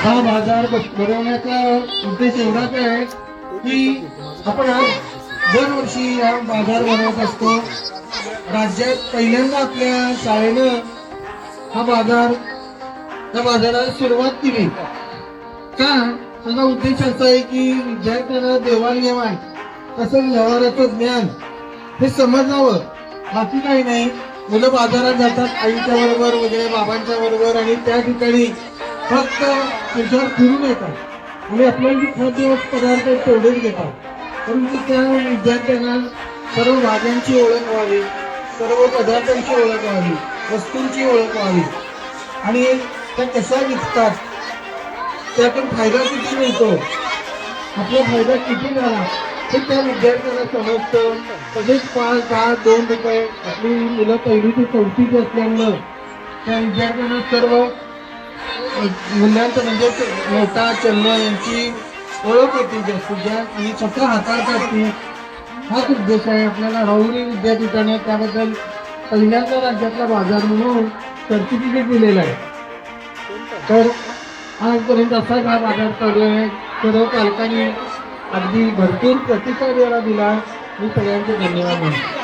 हा बाजार बस- भरवण्याचा उद्देश एवढाच आहे की आपण दरवर्षी हा बाजार भरवत असतो. राज्यात पहिल्यांदा आपल्या शाळेनं हा बाजार त्या बाजाराला सुरुवात केली. का? त्याचा उद्देश असा आहे की विद्यार्थ्यांना देवाणघेवाण तसंच व्यवहाराचं ज्ञान हे समजावं. बाकी काही नाही. मुलं बाजारात जातात आईच्या बरोबर वगैरे बाबांच्या बरोबर आणि त्या ठिकाणी फक्त त्याच्यावर फिरून येतात. आणि आपल्याला जे खाद्य पदार्थ आहेत तेवढेच घेतात. परंतु त्या विद्यार्थ्यांना सर्व भाज्यांची ओळख व्हावी सर्व पदार्थांची ओळख व्हावी वस्तूंची ओळख व्हावी. आणि त्या कशा विकतात त्यातून फायदा किती मिळतो आपला फायदा किती झाला हे त्या विद्यार्थ्यांना समजतं. तसेच पाच दहा दोन रुपये आपली मुलं पहिली ते चौथीची असल्यामुळं त्या विद्यार्थ्यांना सर्व मूल्यांचं म्हणजे नोटा चलन यांची ओळख होती जास्तीत जास्त. आणि स्वतः हाताळतात ती हाच उद्देश आहे. आपल्याला राहुरी विद्यापीठाने त्याबद्दल पहिल्यांदा राज्यातला बाजार म्हणून सर्टिफिकेट दिलेलं आहे. तर आजपर्यंत असाच हा बाजार चालू आहे. सर्व पालकांनी अगदी भरपूर प्रतिसाद याला दिला. मी सगळ्यांचे धन्यवाद म्हणतो